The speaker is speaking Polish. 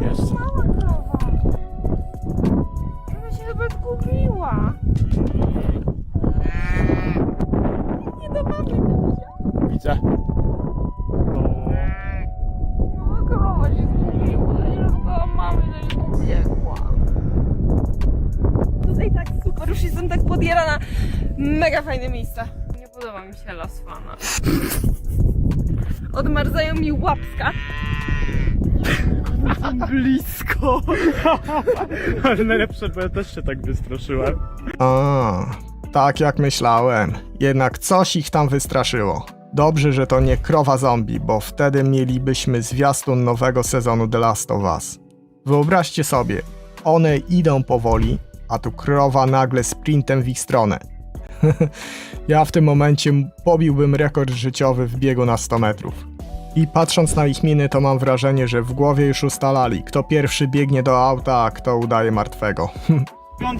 Mała krowa. Ona się chyba zgubiła. Nie do mamy. Widzę. No. Mała krowa się zgubiła. Ja chyba mamy do niej pobiegła. Tutaj tak super, już jestem tak podjarana. Mega fajne miejsca. Nie podoba mi się Las Fana. Odmarzają mi łapska. Blisko. Ale najlepsze, bo ja też się tak wystraszyłem. A, tak jak myślałem. Jednak coś ich tam wystraszyło. Dobrze, że to nie krowa zombie, bo wtedy mielibyśmy zwiastun nowego sezonu The Last of Us. Wyobraźcie sobie, one idą powoli, a tu krowa nagle sprintem w ich stronę. ja w tym momencie pobiłbym rekord życiowy w biegu na 100 metrów. I patrząc na ich miny, to mam wrażenie, że w głowie już ustalali, kto pierwszy biegnie do auta, a kto udaje martwego.